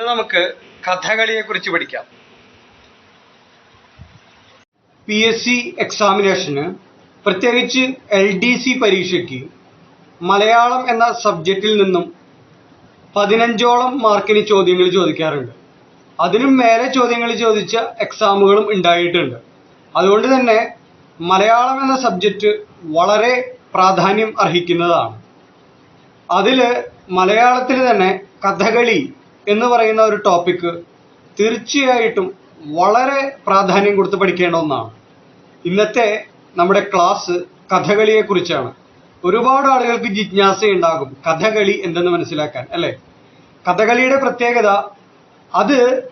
ഇന്ന് നമുക്ക് കഥകളിയെ കുറിച്ച് പഠിക്കാം. പി എസ് സി എക്സാമിനേഷന് പ്രത്യേകിച്ച് എൽ ഡി സി പരീക്ഷയ്ക്ക് മലയാളം എന്ന സബ്ജക്റ്റിൽ നിന്നും പതിനഞ്ചോളം മാർക്കിന് ചോദ്യങ്ങൾ ചോദിക്കാറുണ്ട്. അതിനും മേലെ ചോദ്യങ്ങൾ ചോദിച്ച എക്സാമുകളും ഉണ്ടായിട്ടുണ്ട്. അതുകൊണ്ട് തന്നെ മലയാളം എന്ന സബ്ജക്റ്റ് വളരെ പ്രാധാന്യം അർഹിക്കുന്നതാണ്. അതിൽ മലയാളത്തിൽ തന്നെ കഥകളി എന്ന് പറയുന്ന ഒരു ടോപ്പിക്ക് തീർച്ചയായിട്ടും വളരെ പ്രാധാന്യം കൊടുത്ത് പഠിക്കേണ്ട ഒന്നാണ്. ഇന്നത്തെ നമ്മുടെ ക്ലാസ് കഥകളിയെ കുറിച്ചാണ് ഒരുപാട് ആളുകൾക്ക് ജിജ്ഞാസയുണ്ടാകും കഥകളി എന്തെന്ന് മനസ്സിലാക്കാൻ അല്ലേ? കഥകളിയുടെ പ്രത്യേകത അത്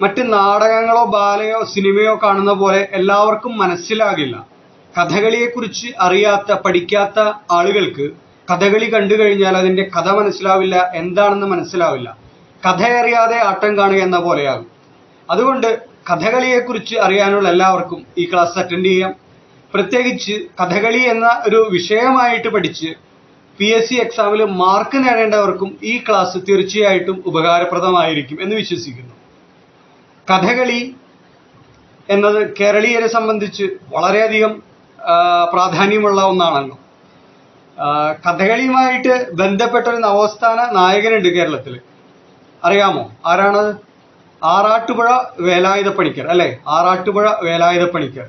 മറ്റ് നാടകങ്ങളോ ബാലയോ സിനിമയോ കാണുന്ന പോലെ എല്ലാവർക്കും മനസ്സിലാകില്ല. കഥകളിയെക്കുറിച്ച് അറിയാത്ത പഠിക്കാത്ത ആളുകൾക്ക് കഥകളി കണ്ടു കഴിഞ്ഞാൽ അതിന്റെ കഥ മനസ്സിലാവില്ല എന്താണെന്ന് മനസ്സിലാവില്ല. കഥയറിയാതെ ആട്ടം കാണുക എന്ന പോലെയാകും. അതുകൊണ്ട് കഥകളിയെക്കുറിച്ച് അറിയാനുള്ള എല്ലാവർക്കും ഈ ക്ലാസ് അറ്റൻഡ് ചെയ്യാം. പ്രത്യേകിച്ച് കഥകളി എന്ന ഒരു വിഷയമായിട്ട് പഠിച്ച് പി എസ് സി എക്സാമിൽ മാർക്ക് നേടേണ്ടവർക്കും ഈ ക്ലാസ് തീർച്ചയായിട്ടും ഉപകാരപ്രദമായിരിക്കും എന്ന് വിശ്വസിക്കുന്നു. കഥകളി എന്നത് കേരളീയരെ സംബന്ധിച്ച് വളരെയധികം പ്രാധാന്യമുള്ള ഒന്നാണല്ലോ. കഥകളിയുമായിട്ട് ബന്ധപ്പെട്ട ഒരു നവോത്ഥാന നായകനുണ്ട് കേരളത്തിൽ അറിയാമോ? ആരാണത് ആറാട്ടുപുഴ വേലായുധ പണിക്കർ അല്ലേ? ആറാട്ടുപുഴ വേലായുധ പണിക്കർ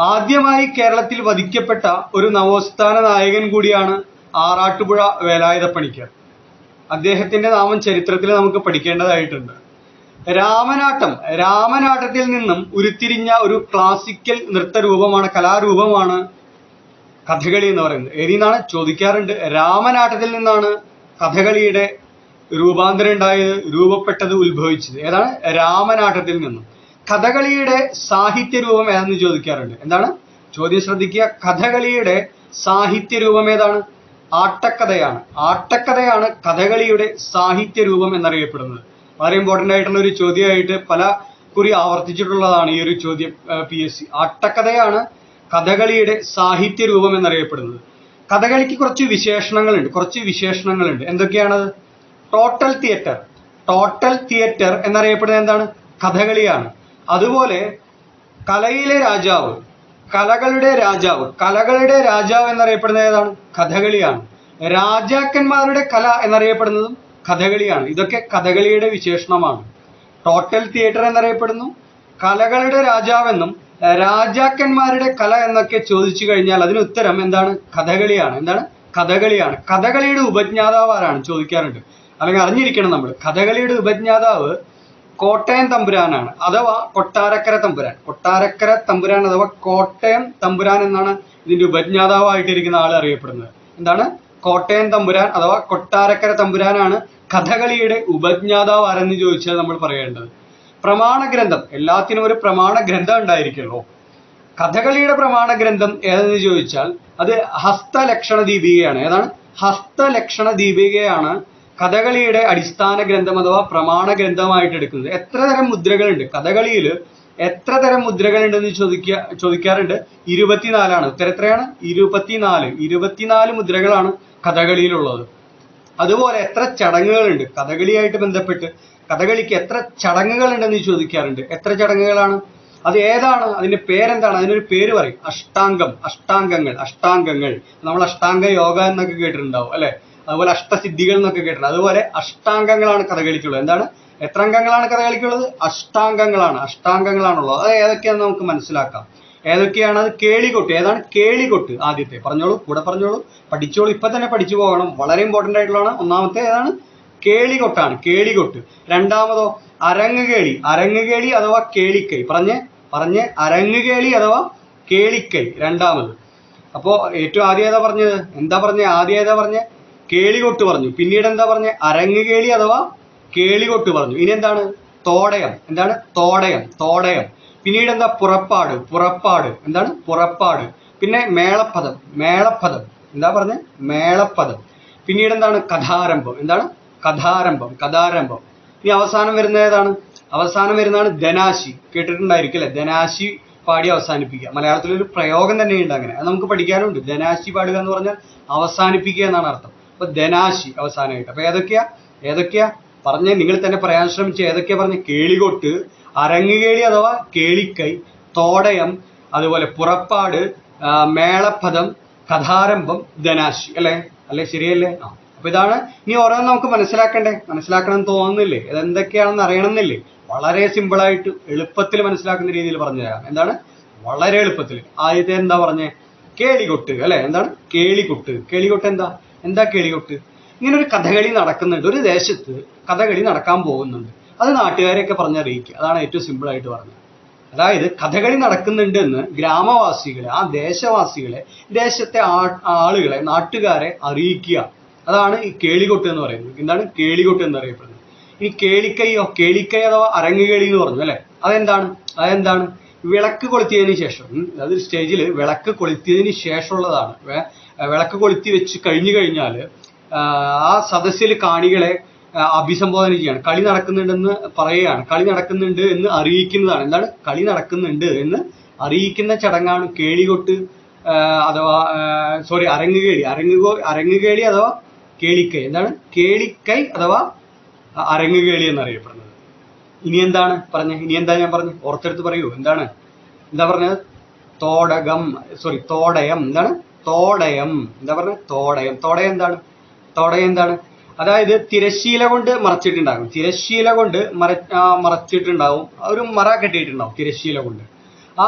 ആദ്യമായി കേരളത്തിൽ വധിക്കപ്പെട്ട ഒരു നവോത്ഥാന നായകൻ കൂടിയാണ് ആറാട്ടുപുഴ വേലായുധ പണിക്കർ അദ്ദേഹത്തിന്റെ നാമം ചരിത്രത്തിൽ നമുക്ക് പഠിക്കേണ്ടതായിട്ടുണ്ട്. രാമനാട്ടം രാമനാട്ടത്തിൽ നിന്നും ഉരുത്തിരിഞ്ഞ ഒരു ക്ലാസിക്കൽ നൃത്തരൂപമാണ് കലാരൂപമാണ് കഥകളി എന്ന് പറയുന്നത്. ഏതിൽ നിന്നാണ് ചോദിക്കാറുണ്ട് രാമനാട്ടത്തിൽ നിന്നാണ് കഥകളിയുടെ രൂപാന്തരം ഉണ്ടായത് രൂപപ്പെട്ടത് ഉത്ഭവിച്ചത്. ഏതാണ്? രാമനാട്ടത്തിൽ നിന്നും. കഥകളിയുടെ സാഹിത്യ രൂപം ഏതെന്ന് ചോദിക്കാറുണ്ട്. എന്താണ്? ചോദ്യം ശ്രദ്ധിക്കുക. കഥകളിയുടെ സാഹിത്യ രൂപം ഏതാണ്? ആട്ടക്കഥയാണ്. ആട്ടക്കഥയാണ് കഥകളിയുടെ സാഹിത്യ രൂപം എന്നറിയപ്പെടുന്നത്. വളരെ ഇമ്പോർട്ടന്റ് ആയിട്ടുള്ള ഒരു ചോദ്യമായിട്ട് പല കുറി ആവർത്തിച്ചിട്ടുള്ളതാണ് ഈ ഒരു ചോദ്യം പി എസ് സി ആട്ടക്കഥയാണ് കഥകളിയുടെ സാഹിത്യ രൂപം എന്നറിയപ്പെടുന്നത്. കഥകളിക്ക് കുറച്ച് വിശേഷണങ്ങളുണ്ട്. കുറച്ച് വിശേഷണങ്ങളുണ്ട്. എന്തൊക്കെയാണത്? ടോട്ടൽ തിയേറ്റർ ടോട്ടൽ തിയേറ്റർ എന്നറിയപ്പെടുന്നത് എന്താണ്? കഥകളിയാണ്. അതുപോലെ കലയിലെ രാജാവ് കലകളുടെ രാജാവ് കലകളുടെ രാജാവ് എന്നറിയപ്പെടുന്നത് ഏതാണ്? കഥകളിയാണ്. രാജാക്കന്മാരുടെ കല എന്നറിയപ്പെടുന്നതും കഥകളിയാണ്. ഇതൊക്കെ കഥകളിയുടെ വിശേഷണമാണ്. ടോട്ടൽ തിയേറ്റർ എന്നറിയപ്പെടുന്നു. കലകളുടെ രാജാവെന്നും രാജാക്കന്മാരുടെ കല എന്നൊക്കെ ചോദിച്ചു കഴിഞ്ഞാൽ അതിന് ഉത്തരം എന്താണ്? കഥകളിയാണ്. എന്താണ്? കഥകളിയാണ്. കഥകളിയുടെ ഉപജ്ഞാതാവാരാണ് ചോദിക്കാറുണ്ട്. അല്ലെങ്കിൽ അറിഞ്ഞിരിക്കണം നമ്മൾ. കഥകളിയുടെ ഉപജ്ഞാതാവ് കോട്ടയം തമ്പുരാനാണ്. അഥവാ കൊട്ടാരക്കര തമ്പുരാൻ. കൊട്ടാരക്കര തമ്പുരാൻ അഥവാ കോട്ടയം തമ്പുരാൻ എന്നാണ് ഇതിന്റെ ഉപജ്ഞാതാവായിട്ടിരിക്കുന്ന ആൾ അറിയപ്പെടുന്നത്. എന്താണ്? കോട്ടയം തമ്പുരാൻ അഥവാ കൊട്ടാരക്കര തമ്പുരാനാണ് കഥകളിയുടെ ഉപജ്ഞാതാവ് ആരെന്ന് ചോദിച്ചാൽ നമ്മൾ പറയേണ്ടത്. പ്രമാണ ഗ്രന്ഥം എല്ലാത്തിനും ഒരു പ്രമാണ ഗ്രന്ഥം ഉണ്ടായിരിക്കുള്ളൂ കഥകളിയുടെ പ്രമാണ ഗ്രന്ഥം ഏതെന്ന് ചോദിച്ചാൽ അത് ഹസ്തലക്ഷണ ദീപികയാണ്. ഏതാണ്? ഹസ്തലക്ഷണ ദീപികയാണ് കഥകളിയുടെ അടിസ്ഥാന ഗ്രന്ഥം അഥവാ പ്രമാണ ഗ്രന്ഥമായിട്ട് എടുക്കുന്നത്. എത്ര തരം മുദ്രകളുണ്ട്? കഥകളിയിൽ എത്ര തരം മുദ്രകളുണ്ടെന്ന് ചോദിക്ക ചോദിക്കാറുണ്ട്? ഇരുപത്തിനാലാണ്. ഉത്തരം എത്രയാണ്? ഇരുപത്തിനാല്. ഇരുപത്തിനാല് മുദ്രകളാണ് കഥകളിയിലുള്ളത്. അതുപോലെ എത്ര ചടങ്ങുകളുണ്ട്? കഥകളിയായിട്ട് ബന്ധപ്പെട്ട് കഥകളിക്ക് എത്ര ചടങ്ങുകളുണ്ടെന്ന് ചോദിക്കാറുണ്ട്. എത്ര ചടങ്ങുകളാണ്? അത് ഏതാണ്? അതിന്റെ പേരെന്താണ്? അതിനൊരു പേര് പറയും. അഷ്ടാംഗം. അഷ്ടാംഗങ്ങൾ. അഷ്ടാംഗങ്ങൾ. നമ്മൾ അഷ്ടാംഗ യോഗ എന്നൊക്കെ കേട്ടിട്ടുണ്ടാവും അല്ലെ? അതുപോലെ അഷ്ടസിദ്ധികൾ എന്നൊക്കെ കേട്ടിട്ടുണ്ട്. അതുപോലെ അഷ്ടാംഗങ്ങളാണ് കഥകളിക്കുള്ളത്. എന്താണ്? എത്ര അംഗങ്ങളാണ് കഥകളിക്കുള്ളത്? അഷ്ടാംഗങ്ങളാണ്. അഷ്ടാംഗങ്ങളാണുള്ളത്. അത് ഏതൊക്കെയാണെന്ന് നമുക്ക് മനസ്സിലാക്കാം. ഏതൊക്കെയാണ്? അത് കേളികൊട്ട്. ഏതാണ്? കേളികൊട്ട്. ആദ്യത്തെ. പറഞ്ഞോളൂ. കൂടെ പറഞ്ഞോളൂ. പഠിച്ചോളൂ. ഇപ്പൊ തന്നെ പഠിച്ചു പോകണം. വളരെ ഇമ്പോർട്ടന്റ് ആയിട്ടുള്ളതാണ്. ഒന്നാമത്തെ ഏതാണ്? കേളികൊട്ടാണ്. കേളികൊട്ട്. രണ്ടാമതോ അരങ്ങുകേളി. അരങ്ങുകേളി അഥവാ കേളിക്കൈ. പറഞ്ഞേ പറഞ്ഞ് അരങ്ങുകേളി അഥവാ കേളിക്കൈ. രണ്ടാമത്. അപ്പോ ഏറ്റവും ആദ്യം ഏതാ പറഞ്ഞത്? എന്താ പറഞ്ഞേ ആദ്യം ഏതാ പറഞ്ഞേ കേളികൊട്ട് പറഞ്ഞു. പിന്നീട് എന്താ പറഞ്ഞേ അരങ്ങുകേളി അഥവാ കേളികൊട്ട് പറഞ്ഞു. ഇനി എന്താണ്? തോടയം. എന്താണ്? തോടയം. തോടയം. പിന്നീട് എന്താ പുറപ്പാട്. പുറപ്പാട്. എന്താണ്? പുറപ്പാട്. പിന്നെ മേളപ്പദം. മേളപ്പദം. എന്താ പറഞ്ഞേ? മേളപ്പദം. പിന്നീട് എന്താണ് കഥാരംഭം. എന്താണ്? കഥാരംഭം. കഥാരംഭം. ഇനി അവസാനം വരുന്ന ഏതാണ്? അവസാനം വരുന്നതാണ് ധനാശി. കേട്ടിട്ടുണ്ടായിരിക്കും അല്ലെ? ധനാശി പാടി അവസാനിപ്പിക്കുക. മലയാളത്തിൽ ഒരു പ്രയോഗം തന്നെയുണ്ട് അങ്ങനെ. അത് നമുക്ക് പഠിക്കാനുണ്ട്. ധനാശി പാടുക എന്ന് പറഞ്ഞാൽ അവസാനിപ്പിക്കുക എന്നാണ് അർത്ഥം. അപ്പൊ ധനാശി അവസാനമായിട്ട് അപ്പൊ ഏതൊക്കെയാ? ഏതൊക്കെയാ? പറഞ്ഞ നിങ്ങൾ തന്നെ പറയാൻ ശ്രമിച്ച ഏതൊക്കെയാ പറഞ്ഞ? കേളികൊട്ട് അരങ്ങുകേളി അഥവാ കേളിക്കൈ തോടയം അതുപോലെ പുറപ്പാട് മേളപ്പദം കഥാരംഭം ധനാശി. അല്ലേ? അല്ലെ? ശരിയല്ലേ? ആ. അപ്പൊ ഇതാണ് ഇനി ഓരോന്ന് നമുക്ക് മനസ്സിലാക്കണ്ടേ? മനസ്സിലാക്കണം തോന്നുന്നില്ലേ? ഇതെന്തൊക്കെയാണെന്ന് അറിയണമെന്നില്ലേ? വളരെ സിമ്പിൾ ആയിട്ട് എളുപ്പത്തിൽ മനസ്സിലാക്കുന്ന രീതിയിൽ പറഞ്ഞു തരാം. എന്താണ്? വളരെ എളുപ്പത്തിൽ. ആദ്യത്തെ എന്താ പറഞ്ഞേ? കേളികൊട്ട്. അല്ലെ? എന്താണ്? കേളികൊട്ട്. കേളികൊട്ട് എന്താ? എന്താ കേളികൊട്ട്? ഇങ്ങനെ ഒരു കഥകളി നടക്കുന്നുണ്ട്. ഒരു ദേശത്ത് കഥകളി നടക്കാൻ പോകുന്നുണ്ട്. അത് നാട്ടുകാരെയൊക്കെ പറഞ്ഞറിയിക്കുക അതാണ് ഏറ്റവും സിമ്പിൾ ആയിട്ട് പറഞ്ഞത്. അതായത് കഥകളി നടക്കുന്നുണ്ട് എന്ന് ഗ്രാമവാസികളെ ആ ദേശവാസികളെ ദേശത്തെ ആളുകളെ നാട്ടുകാരെ അറിയിക്കുക. അതാണ് ഈ കേളികൊട്ട് എന്ന് പറയുന്നത്. എന്താണ് കേളികൊട്ട് എന്ന് അറിയപ്പെടുന്നത്? ഇനി കേളിക്കൈയോ കേളിക്കൈ അഥവാ അരങ്ങുകേളി എന്ന് പറഞ്ഞു അല്ലെ? അതെന്താണ്? അതെന്താണ്? വിളക്ക് കൊളുത്തിയതിന് ശേഷം. അതായത് സ്റ്റേജിൽ വിളക്ക് കൊളുത്തിയതിന് ശേഷമുള്ളതാണ്. വിളക്ക് കൊളുത്തി വെച്ച് കഴിഞ്ഞു കഴിഞ്ഞാൽ ആ സദസ്സിൽ കാണികളെ അഭിസംബോധന ചെയ്യാണ്. കളി നടക്കുന്നുണ്ടെന്ന് പറയുകയാണ്. കളി നടക്കുന്നുണ്ട് എന്ന് അറിയിക്കുന്നതാണ്. എന്താണ്? കളി നടക്കുന്നുണ്ട് എന്ന് അറിയിക്കുന്ന ചടങ്ങാണ് കേളികൊട്ട് അഥവാ സോറി അരങ്ങുകേളി. അരങ്ങുകോ അരങ്ങുകേളി അഥവാ കേളിക്കൈ. എന്താണ്? കേളിക്കൈ അഥവാ അരങ്ങുകേളി എന്നറിയപ്പെടുന്നത്. ഇനി എന്താണ് പറഞ്ഞ? ഇനി എന്താ ഞാൻ പറഞ്ഞു? ഓർത്തെടുത്ത് പറയൂ. എന്താണ്? എന്താ പറഞ്ഞത്? തോടകം സോറി തോടയം. എന്താണ്? തോടയം. എന്താ പറഞ്ഞത് തോടയം. തോടയം എന്താണ്? തോടയം എന്താണ്? അതായത് തിരശ്ശീല കൊണ്ട് മറച്ചിട്ടുണ്ടാകും. തിരശ്ശീല കൊണ്ട് മറ മറച്ചിട്ടുണ്ടാവും ഒരു മറ കെട്ടിയിട്ടുണ്ടാവും തിരശ്ശീല കൊണ്ട്. ആ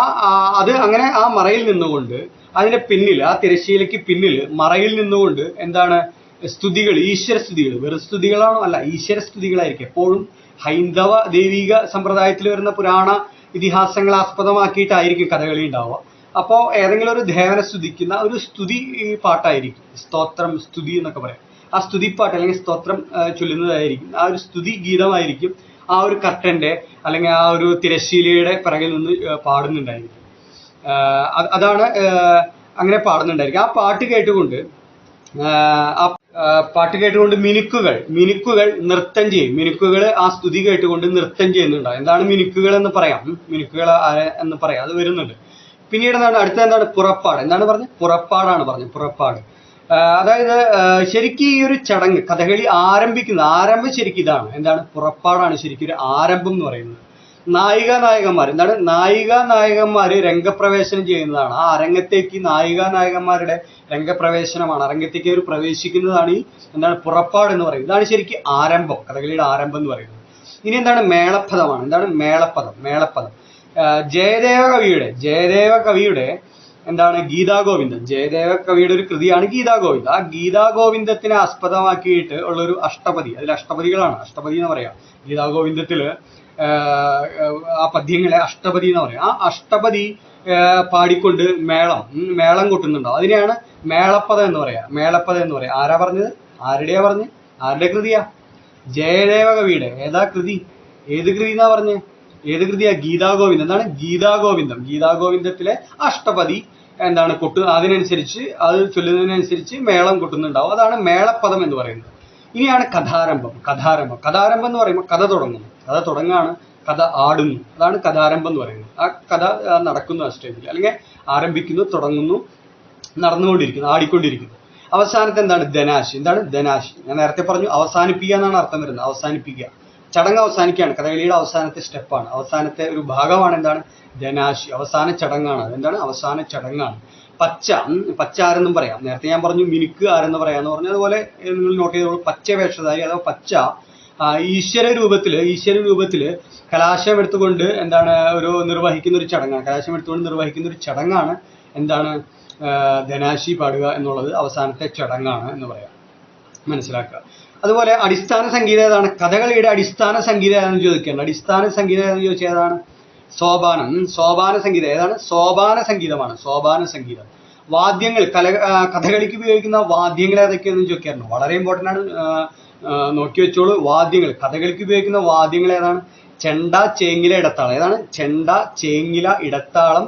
അത് അങ്ങനെ ആ മറയിൽ നിന്നുകൊണ്ട് അതിന്റെ പിന്നിൽ ആ തിരശ്ശീലയ്ക്ക് പിന്നിൽ മറയിൽ നിന്നുകൊണ്ട് എന്താണ്? സ്തുതികൾ ഈശ്വര സ്തുതികൾ വെറും സ്തുതികളാണോ? അല്ല ഈശ്വര സ്തുതികളായിരിക്കും എപ്പോഴും ഹൈന്ദവ ദൈവിക സമ്പ്രദായത്തിൽ വരുന്ന പുരാണ ഇതിഹാസങ്ങൾ ആസ്പദമാക്കിയിട്ടായിരിക്കും കഥകളി ഉണ്ടാവുക. അപ്പോൾ ഏതെങ്കിലും ഒരു ദേവനെ സ്തുതിക്കുന്ന ഒരു സ്തുതി പാട്ടായിരിക്കും. സ്തോത്രം സ്തുതി എന്നൊക്കെ പറയാം. ആ സ്തുതി പാട്ട് അല്ലെങ്കിൽ സ്തോത്രം ചൊല്ലുന്നതായിരിക്കും. ആ ഒരു സ്തുതി ഗീതമായിരിക്കും ആ ഒരു കർട്ടന്റെ അല്ലെങ്കിൽ ആ ഒരു തിരശ്ശീലയുടെ പിറകിൽ നിന്ന് പാടുന്നുണ്ടായിരിക്കും. അതാണ് അങ്ങനെ പാടുന്നുണ്ടായിരിക്കും. ആ പാട്ട് കേട്ടുകൊണ്ട് ആ, പാട്ട് കേട്ടുകൊണ്ട് മിനുക്കുകൾ മിനുക്കുകൾ നൃത്തം ചെയ്യും. മിനുക്കുകൾ ആ സ്തുതി കേട്ടുകൊണ്ട് നൃത്തം ചെയ്യുന്നുണ്ടാവും. എന്താണ് മിനുക്കുകൾ എന്ന് പറയാം? മിനുക്കുകൾ എന്ന് പറയാം. അത് വരുന്നുണ്ട്. പിന്നീട് എന്താണ് അടുത്ത എന്താണ്? പുറപ്പാട്. എന്താണ് പറഞ്ഞത്? പുറപ്പാടാണ് പറഞ്ഞത്. പുറപ്പാട്. അതായത് ശരിക്കും ഈ ഒരു ചടങ്ങ് കഥകളി ആരംഭിക്കുന്നത് ആരംഭം ശരിക്കും ഇതാണ്. എന്താണ്? പുറപ്പാടാണ് ശരിക്കും ഒരു ആരംഭം എന്ന് പറയുന്നത്. നായിക നായകന്മാർ എന്താണ്? നായിക നായകന്മാർ രംഗപ്രവേശനം ചെയ്യുന്നതാണ്. ആ അരങ്ങത്തേക്ക് നായിക നായകന്മാരുടെ രംഗപ്രവേശനമാണ്. അരങ്ങത്തേക്ക് അവർ പ്രവേശിക്കുന്നതാണ് ഈ എന്താണ്? പുറപ്പാട് എന്ന് പറയുന്നത്. ഇതാണ് ശരിക്കും ആരംഭം കഥകളിയുടെ ആരംഭം എന്ന് പറയുന്നത്. ഇനി എന്താണ്? മേളപ്പദമാണ്. എന്താണ്? മേളപ്പദം. മേളപ്പദം. ജയദേവ കവിയുടെ ജയദേവ കവിയുടെ എന്താണ് ഗീതാഗോവിന്ദൻ ജയദേവ കവിയുടെ ഒരു കൃതിയാണ് ഗീതാഗോവിന്ദ് ആ ഗീതാഗോവിന്ദത്തിനെ ആസ്പദമാക്കിയിട്ട് ഉള്ള ഒരു അഷ്ടപതി. അതിൽ അഷ്ടപതികളാണ്. അഷ്ടപതി എന്ന് പറയാം. ഗീതാഗോവിന്ദത്തിൽ ആഹ് ആ പദ്യങ്ങളെ അഷ്ടപതി എന്ന് പറയാം. ആ അഷ്ടപതി പാടിക്കൊണ്ട് മേളം മേളം കൊട്ടുന്നുണ്ടാവും. അതിനെയാണ് മേളപ്പദം എന്ന് പറയാ. മേളപ്പദം എന്ന് പറയാം. ആരാ പറഞ്ഞത്? ആരുടെയാ പറഞ്ഞ്? ആരുടെ കൃതിയാ? ജയദേവ കവിയുടെ. ഏതാ കൃതി? ഏത് കൃതി എന്നാ പറഞ്ഞേ? ഏത് കൃതിയാ? ഗീതാഗോവിന്ദം. എന്താണ്? ഗീതാഗോവിന്ദം. ഗീതാഗോവിന്ദത്തിലെ അഷ്ടപതി എന്താണ് കൊട്ടു അതിനനുസരിച്ച് അത് ചൊല്ലുന്നതിനനുസരിച്ച് മേളം കൊട്ടുന്നുണ്ടാവും. അതാണ് മേളപ്പദം എന്ന് പറയുന്നത്. ഇനിയാണ് കഥാരംഭം. കഥാരംഭം. കഥാരംഭം എന്ന് പറയുമ്പോൾ കഥ തുടങ്ങുന്നു. കഥ തുടങ്ങാണ് കഥ ആടുന്നു. അതാണ് കഥാരംഭം എന്ന് പറയുന്നത്. ആ കഥ നടക്കുന്നു ആ സ്റ്റേജിൽ. അല്ലെങ്കിൽ ആരംഭിക്കുന്നു തുടങ്ങുന്നു നടന്നുകൊണ്ടിരിക്കുന്നു ആടിക്കൊണ്ടിരിക്കുന്നു. അവസാനത്തെ എന്താണ്? ധനാശി. എന്താണ്? ധനാശി. ഞാൻ നേരത്തെ പറഞ്ഞു അവസാനിപ്പിക്കുക എന്നാണ് അർത്ഥം വരുന്നത്. അവസാനിപ്പിക്കുക. ചടങ്ങ് അവസാനിക്കുകയാണ്. കഥകളിയുടെ അവസാനത്തെ സ്റ്റെപ്പാണ്. അവസാനത്തെ ഒരു ഭാഗമാണ് എന്താണ്? ധനാശി അവസാന ചടങ്ങാണ്. അതെന്താണ്? അവസാന ചടങ്ങാണ്. പച്ച. പച്ച ആരെന്നും പറയാം. നേരത്തെ ഞാൻ പറഞ്ഞു മിനുക്ക് ആരെന്ന് പറയാന്ന് പറഞ്ഞു. അതുപോലെ നിങ്ങൾ നോട്ട് ചെയ്തോളൂ. പച്ച വേഷധാരി അഥവാ പച്ച ഈശ്വര രൂപത്തിൽ ഈശ്വര രൂപത്തിൽ കലാശം എടുത്തുകൊണ്ട് എന്താണ് ഒരു നിർവഹിക്കുന്ന ഒരു ചടങ്ങാണ്. കലാശം എടുത്തുകൊണ്ട് നിർവഹിക്കുന്ന ഒരു ചടങ്ങാണ് എന്താണ് ധനാശി പാടുക എന്നുള്ളത് അവസാനത്തെ ചടങ്ങാണ് എന്ന് പറയാം. മനസ്സിലാക്കുക. അതുപോലെ അടിസ്ഥാന സംഗീതം ഏതാണ്? കഥകളിയുടെ അടിസ്ഥാന സംഗീതം ഏതാണെന്ന് ചോദിക്കുകയാണ് അടിസ്ഥാന സംഗീതം ഏതാണെന്ന് ചോദിച്ചാൽ ഏതാണ്? സോപാനം. സോപാന സംഗീതം. ഏതാണ്? സോപാന സംഗീതമാണ്. സോപാന സംഗീതം. വാദ്യങ്ങൾ കല കഥകളിക്ക് ഉപയോഗിക്കുന്ന വാദ്യങ്ങൾ ഏതൊക്കെയാണെന്ന് ചോദിക്കാറുണ്ട്. വളരെ ഇമ്പോർട്ടന്റ് ആണ്. നോക്കി വെച്ചോളൂ. വാദ്യങ്ങൾ കഥകളിക്ക് ഉപയോഗിക്കുന്ന വാദ്യങ്ങൾ ഏതാണ്? ചെണ്ട ചേങ്ങില ഇടത്താളം. ഏതാണ്? ചെണ്ട ചേങ്ങില ഇടത്താളം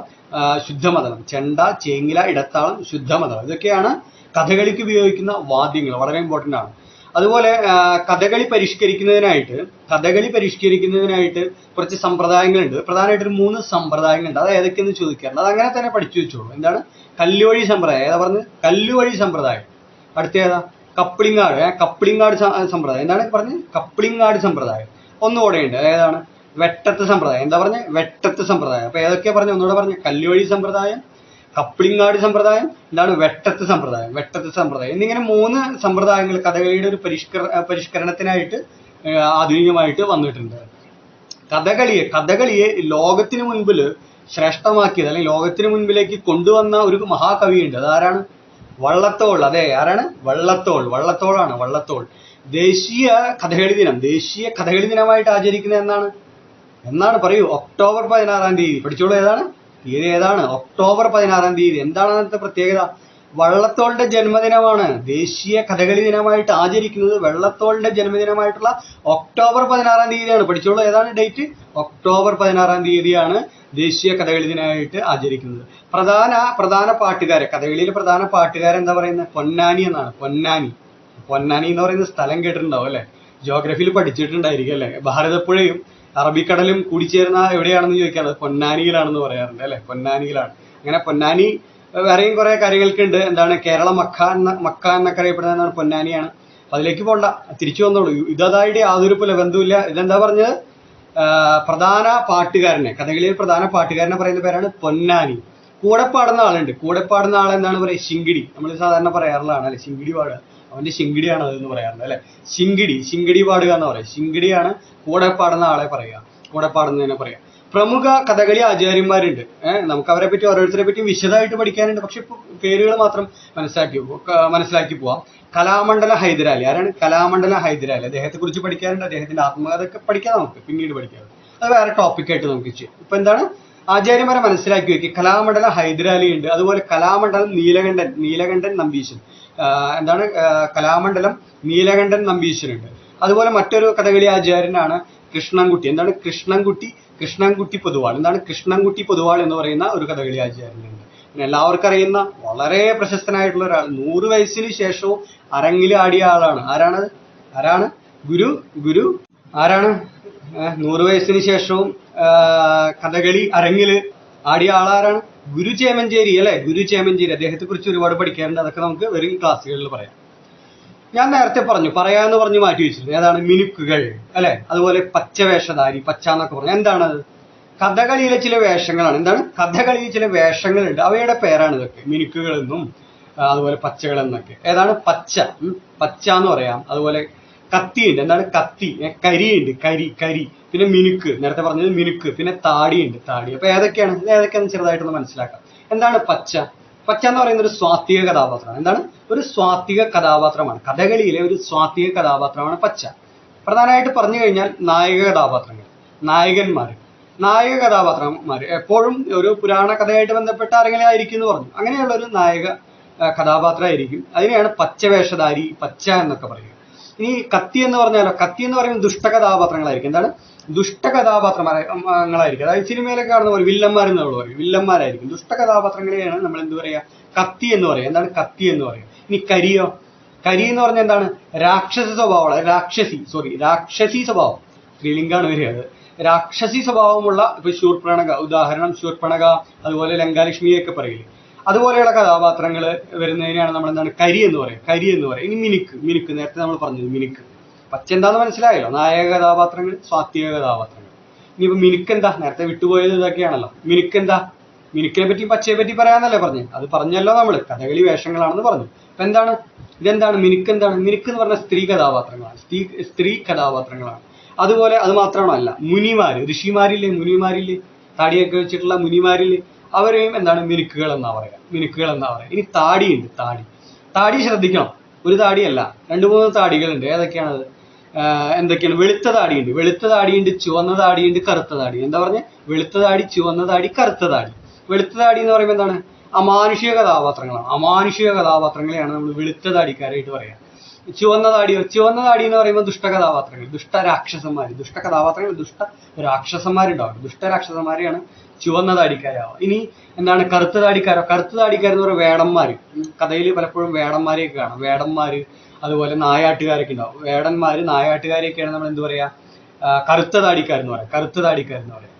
ശുദ്ധമതളം ചെണ്ട ചേങ്ങില ഇടത്താളം ശുദ്ധമതളം ഇതൊക്കെയാണ് കഥകളിക്ക് ഉപയോഗിക്കുന്ന വാദ്യങ്ങൾ. വളരെ ഇമ്പോർട്ടന്റ് ആണ്. അതുപോലെ കഥകളി പരിഷ്കരിക്കുന്നതിനായിട്ട് കഥകളി പരിഷ്കരിക്കുന്നതിനായിട്ട് കുറച്ച് സമ്പ്രദായങ്ങളുണ്ട്. പ്രധാനമായിട്ട് മൂന്ന് സമ്പ്രദായങ്ങളുണ്ട്. അത് ഏതൊക്കെയെന്ന് ചോദിക്കാറുണ്ട് അത് അങ്ങനെ തന്നെ പഠിച്ചു വെച്ചോളൂ. എന്താണ്? കല്ലുവഴി സമ്പ്രദായം. ഏതാ പറഞ്ഞത്? കല്ലുവഴി സമ്പ്രദായം. അടുത്ത ഏതാ? കപ്പിളിങ്ങാട് കപ്ലിങ്ങാട് സ- സമ്പ്രദായം. എന്താണ് പറഞ്ഞത്? കപ്ലിങ്ങാട് സമ്പ്രദായം. ഒന്നുകൂടെ ഉണ്ട് ഏതാണ്? വെട്ടത്ത് സമ്പ്രദായം. എന്താ പറഞ്ഞ വെട്ടത്ത് സമ്പ്രദായം. അപ്പൊ ഏതൊക്കെയാ പറഞ്ഞു ഒന്നുകൂടെ പറഞ്ഞു. കല്ലുവഴി സമ്പ്രദായം കപ്ലിങ്ങാട് സമ്പ്രദായം എന്താണ് വെട്ടത്ത് സമ്പ്രദായം വെട്ടത്ത് സമ്പ്രദായം. എന്നിങ്ങനെ മൂന്ന് സമ്പ്രദായങ്ങൾ കഥകളിയുടെ ഒരു പരിഷ്കര പരിഷ്കരണത്തിനായിട്ട് ആധുനികമായിട്ട് വന്നിട്ടുണ്ട്. കഥകളിയെ കഥകളിയെ ലോകത്തിന് മുൻപിൽ ശ്രേഷ്ഠമാക്കിയത് അല്ലെങ്കിൽ ലോകത്തിന് മുൻപിലേക്ക് കൊണ്ടുവന്ന ഒരു മഹാകവിയുണ്ട്. അതാരാണ്? വള്ളത്തോൾ. അതെ ആരാണ്? വള്ളത്തോൾ. വള്ളത്തോളാണ് വള്ളത്തോൾ. ദേശീയ കഥകളി ദിനം ദേശീയ കഥകളി ദിനമായിട്ട് ആചരിക്കുന്നത് എന്നാണ്? എന്നാണ് പറയൂ. ഒക്ടോബർ പതിനാറാം തീയതി. പഠിച്ചോളൂ ഏതാണ്? തീയതി ഏതാണ്? ഒക്ടോബർ പതിനാറാം തീയതി. എന്താണ് അന്നത്തെ പ്രത്യേകത? വള്ളത്തോളിന്റെ ജന്മദിനമാണ്. ദേശീയ കഥകളി ദിനമായിട്ട് ആചരിക്കുന്നത് വെള്ളത്തോളിന്റെ ജന്മദിനമായിട്ടുള്ള ഒക്ടോബർ പതിനാറാം തീയതിയാണ്. പഠിച്ചോളൂ ഏതാണ് ഡേറ്റ്? ഒക്ടോബർ പതിനാറാം തീയതിയാണ് ദേശീയ കഥകളി ദിനമായിട്ട് ആചരിക്കുന്നത്. പ്രധാന പ്രധാന പാട്ടുകാരെ കഥകളിയിലെ പ്രധാന പാട്ടുകാരൻ എന്താ പറയുന്നത്? പൊന്നാനി എന്നാണ്. പൊന്നാനി. പൊന്നാനി എന്ന് പറയുന്ന സ്ഥലം കേട്ടിട്ടുണ്ടാവും അല്ലെ? ജോഗ്രഫിയിൽ പഠിച്ചിട്ടുണ്ടായിരിക്കും അല്ലെ? ഭാരതപ്പുഴയും അറബിക്കടലും കൂടിച്ചേരുന്ന എവിടെയാണെന്ന് ചോദിക്കാൻ പൊന്നാനിയിലാണെന്ന് പറയാറുണ്ട് അല്ലെ? പൊന്നാനിയിലാണ്. അങ്ങനെ പൊന്നാനി വേറെയും കുറെ കാര്യങ്ങൾക്കുണ്ട്. എന്താണ് കേരള മക്ക എന്ന മക്ക എന്നൊക്കെ അറിയപ്പെടുന്ന പൊന്നാനിയാണ്. അതിലേക്ക് പോണ്ട. തിരിച്ചു വന്നോളൂ. ഇതായിട്ട് യാതൊരു പുല ബന്ധുവില്ല ഇതെന്താ പറഞ്ഞത്? പ്രധാന പാട്ടുകാരനെ കഥകളിയിൽ പ്രധാന പാട്ടുകാരനെ പറയുന്ന പേരാണ് പൊന്നാനി. കൂടെ പാടുന്ന ആളുണ്ട്. കൂടെ പാടുന്ന ആളെന്താണ് പറയുക? ശിങ്കിടി. നമ്മൾ സാധാരണ പറയാറുള്ളതാണ് അല്ലെ? ശിങ്കിടി പാടുക. അവന്റെ ശിങ്കിടിയാണ് അതെന്ന് പറയാറുണ്ട് അല്ലെ? ശിങ്കിടി ശിങ്കിടി പാടുക എന്ന് പറയും ശിങ്കിടിയാണ് കൂടെ പാടുന്ന ആളെ പറയുക. കൂടെ പാടുന്നതിനെ പറയാം. പ്രമുഖ കഥകളി ആചാര്യന്മാരുണ്ട്. ഏഹ് നമുക്ക് അവരെ പറ്റി ഓരോരുത്തരെ പറ്റി വിശദമായിട്ട് പഠിക്കാനുണ്ട്. പക്ഷെ പേരുകൾ മാത്രം മനസ്സിലാക്കി മനസ്സിലാക്കി പോവാം. കലാമണ്ഡല ഹൈദരാലി. ആരാണ്? കലാമണ്ഡല ഹൈദരാലി. അദ്ദേഹത്തെ കുറിച്ച് പഠിക്കാനുണ്ട്. അദ്ദേഹത്തിന്റെ ആത്മകഥയൊക്കെ പഠിക്കാം നമുക്ക്. പിന്നീട് പഠിക്കാം. അത് വേറെ ടോപ്പിക്കായിട്ട് നമുക്ക് ചെയ്യാം. ഇപ്പൊ എന്താണ്? ആചാര്യന്മാരെ മനസ്സിലാക്കി വെക്കുക കലാമണ്ഡലം ഹൈദരാലി ഉണ്ട് അതുപോലെ കലാമണ്ഡലം നീലകണ്ഠൻ നീലകണ്ഠൻ നമ്പീശൻ. എന്താണ്? കലാമണ്ഡലം നീലകണ്ഠൻ നമ്പീശൻ ഉണ്ട് അതുപോലെ മറ്റൊരു കഥകളി ആചാര്യനാണ് കൃഷ്ണൻകുട്ടി. എന്താണ്? കൃഷ്ണൻകുട്ടി കൃഷ്ണൻകുട്ടി പൊതുവാൾ. എന്താണ്? കൃഷ്ണൻകുട്ടി പൊതുവാൾ എന്ന് പറയുന്ന ഒരു കഥകളി ആചാര്യനുണ്ട്. പിന്നെ എല്ലാവർക്കും അറിയുന്ന വളരെ പ്രശസ്തനായിട്ടുള്ള ഒരാൾ നൂറ് വയസ്സിന് ശേഷവും അരങ്ങിൽ ആടിയ ആളാണ്. ആരാണ് ആരാണ്? ഗുരു ഗുരു ആരാണ്? നൂറ് വയസ്സിന് ശേഷവും കഥകളി അരങ്ങിൽ ആടിയ ആളാരാണ്? ഗുരു ചേമഞ്ചേരി അല്ലെ? ഗുരു ചേമഞ്ചേരി. അദ്ദേഹത്തെ കുറിച്ച് ഒരുപാട് പഠിക്കാറുണ്ട്. അതൊക്കെ നമുക്ക് വരും ക്ലാസ്സുകളിൽ പറയാം. ഞാൻ നേരത്തെ പറഞ്ഞു പറയാന്ന് പറഞ്ഞ് മാറ്റി വെച്ചിരുന്നു ഏതാണ്? മിനുക്കുകൾ അല്ലെ? അതുപോലെ പച്ചവേഷധാരി പച്ച എന്നൊക്കെ പറഞ്ഞു. എന്താണ് കഥകളിയിലെ ചില വേഷങ്ങളാണ്. എന്താണ്? കഥകളിയിൽ ചില വേഷങ്ങളുണ്ട്. അവയുടെ പേരാണ് ഇതൊക്കെ. മിനുക്കുകൾ എന്നും അതുപോലെ പച്ചകൾ എന്നൊക്കെ ഏതാണ്? പച്ച. പച്ച എന്ന് പറയാം. അതുപോലെ കത്തിയുണ്ട്. എന്താണ് കത്തി? കരിയുണ്ട്. കരി കരി. പിന്നെ മിനുക്ക്. നേരത്തെ പറഞ്ഞത് മിനുക്ക്. പിന്നെ താടിയുണ്ട്. താടി. അപ്പൊ ഏതൊക്കെയാണ്? ഇത് ഏതൊക്കെയാണെന്ന് ചെറുതായിട്ടൊന്ന് മനസ്സിലാക്കാം. എന്താണ് പച്ച? പച്ച എന്ന് പറയുന്ന ഒരു സ്വാത്വിക കഥാപാത്രമാണ്. എന്താണ്? ഒരു സ്വാത്വിക കഥാപാത്രമാണ്. കഥകളിയിലെ ഒരു സ്വാത്വിക കഥാപാത്രമാണ് പച്ച. പ്രധാനമായിട്ട് പറഞ്ഞു കഴിഞ്ഞാൽ നായക കഥാപാത്രങ്ങൾ. നായകന്മാർ നായക കഥാപാത്രന്മാർ എപ്പോഴും ഒരു പുരാണ കഥയായിട്ട് ബന്ധപ്പെട്ട ആരെങ്കിലും ആയിരിക്കും എന്ന് പറഞ്ഞു. അങ്ങനെയുള്ള ഒരു നായക കഥാപാത്രമായിരിക്കും. അതിനെയാണ് പച്ചവേഷധാരി പച്ച എന്നൊക്കെ പറയുക. ഇനി കത്തി എന്ന് പറഞ്ഞാലോ കത്തി എന്ന് പറയുന്നത് ദുഷ്ട കഥാപാത്രങ്ങളായിരിക്കും എന്താണ്? ദുഷ്ട കഥാപാത്രങ്ങളായിരിക്കും അതായത് സിനിമയിലൊക്കെ കാണുന്ന പോലെ വില്ലന്മാർ എന്ന് നമ്മൾ പറയും. വില്ലന്മാരായിരിക്കും. ദുഷ്ട കഥാപാത്രങ്ങളെയാണ് നമ്മൾ എന്ത് പറയുക? കത്തി എന്ന് പറയുക. എന്താണ് കത്തി എന്ന് പറയുക? ഇനി കരിയോ? കരി എന്ന് പറഞ്ഞാൽ എന്താണ്? രാക്ഷസ സ്വഭാവമുള്ള രാക്ഷസി സോറി രാക്ഷസി സ്വഭാവം. സ്ത്രീലിംഗാണ് വരിക രാക്ഷസി സ്വഭാവമുള്ള ഇപ്പൊ ശൂർപ്പണക ഉദാഹരണം ശൂർപ്പണക അതുപോലെ ലങ്കാലക്ഷ്മിയൊക്കെ പറയില്ലേ? അതുപോലെയുള്ള കഥാപാത്രങ്ങൾ വരുന്നതിനെയാണ് നമ്മൾ എന്താണ് കരി എന്ന് പറയുക കരി എന്ന് പറയുക ഇനി മിനുക്ക്. മിനുക്ക്. നേരത്തെ നമ്മൾ പറഞ്ഞത് മിനുക്ക്. പച്ച എന്താന്ന് മനസ്സിലായല്ലോ? നായക കഥാപാത്രങ്ങൾ സ്വാത്വിക കഥാപാത്രങ്ങൾ ഇനിയിപ്പോൾ മിനുക്ക് എന്താ നേരത്തെ വിട്ടുപോയത് ഇതൊക്കെയാണല്ലോ. മിനുക്ക് എന്താ മിനുക്കിനെ പറ്റി പച്ചയെ പറ്റി പറയാന്നല്ലേ പറഞ്ഞു? അത് പറഞ്ഞല്ലോ നമ്മൾ കഥകളി വേഷങ്ങളാണെന്ന് പറഞ്ഞു. അപ്പൊ എന്താണ്? ഇതെന്താണ്? മിനുക്ക് എന്താണ് മിനുക്ക് എന്ന് പറഞ്ഞ സ്ത്രീ കഥാപാത്രങ്ങളാണ്. സ്ത്രീ സ്ത്രീ കഥാപാത്രങ്ങളാണ്. അതുപോലെ അത് മാത്രമല്ല മുനിമാര്. ഋഷിമാരില്ലേ? മുനിമാരില്ലേ? താടിയൊക്കെ വെച്ചിട്ടുള്ള മുനിമാരില്ലേ? അവരെയും എന്താണ് മിനുക്കുകൾ എന്നാ പറയാ മിനുക്കുകൾ എന്നാ പറയാ ഇനി താടിയുണ്ട് താടി. താടി ശ്രദ്ധിക്കണം. ഒരു താടിയല്ല. രണ്ട് മൂന്ന് താടികളുണ്ട്. ഏതൊക്കെയാണത്? എന്തൊക്കെയാണ്? വെളുത്ത താടിയുണ്ട്. വെളുത്ത താടിയുണ്ട് ചുവന്ന താടിയുണ്ട് കറുത്ത താടി. എന്താ പറഞ്ഞ? വെളുത്ത താടി ചുവന്ന താടി കറുത്ത താടി. വെളുത്ത താടി എന്ന് പറയുമ്പോൾ എന്താണ്? അമാനുഷിക കഥാപാത്രങ്ങളാണ്. അമാനുഷിക കഥാപാത്രങ്ങളെയാണ് നമ്മൾ വെളുത്ത താടിക്കാരായിട്ട് പറയാം. ചുവന്ന താടി ചുവന്ന താടി എന്ന് പറയുമ്പോൾ ദുഷ്ട കഥാപാത്രങ്ങൾ. ദുഷ്ട രാക്ഷസന്മാർ ദുഷ്ട കഥാപാത്രങ്ങൾ ദുഷ്ട രാക്ഷസന്മാരുണ്ടാവും. ദുഷ്ട രാക്ഷസന്മാരെയാണ് ചുവന്ന താടിക്കാരോ ഇനി എന്താണ് കറുത്ത താടിക്കാരോ കറുത്ത താടിക്കാർ എന്ന് വേടന്മാർ കഥയിൽ പലപ്പോഴും വേടന്മാരെയൊക്കെ കാണാം. വേടന്മാര് അതുപോലെ നായാട്ടുകാരൊക്കെ ഉണ്ടാവും. വേടന്മാര് നായാട്ടുകാരെയൊക്കെയാണ് നമ്മൾ എന്ത് പറയാ? കറുത്ത താടിക്കാരെന്ന് പറയാം. കറുത്ത താടിക്കാരെന്ന് പറയാം.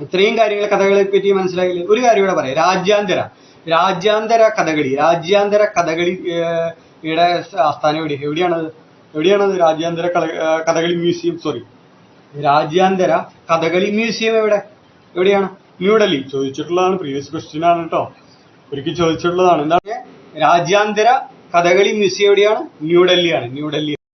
ഇത്രയും കാര്യങ്ങൾ കഥകളെ പറ്റി മനസ്സിലായില്ലേ ഒരു കാര്യം ഇവിടെ പറയാം. രാജ്യാന്തര. രാജ്യാന്തര കഥകളി. രാജ്യാന്തര കഥകളി ഇവിടെ ആസ്ഥാനം എവിടെ എവിടെയാണത് എവിടെയാണത്? രാജ്യാന്തര കഥകളി മ്യൂസിയം. സോറി. രാജ്യാന്തര കഥകളി മ്യൂസിയം എവിടെ? എവിടെയാണ്? ന്യൂഡൽഹി ചോദിച്ചിട്ടുള്ളതാണ്. പ്രീവിയസ് ക്വസ്റ്റ്യൻ ആണ് കേട്ടോ. ഒരിക്കൽ ചോദിച്ചിട്ടുള്ളതാണ്. എന്താണ്? രാജ്യാന്തര കഥകളി മ്യൂസിയം എവിടെയാണ്? ന്യൂഡൽഹിയാണ് ന്യൂഡൽഹി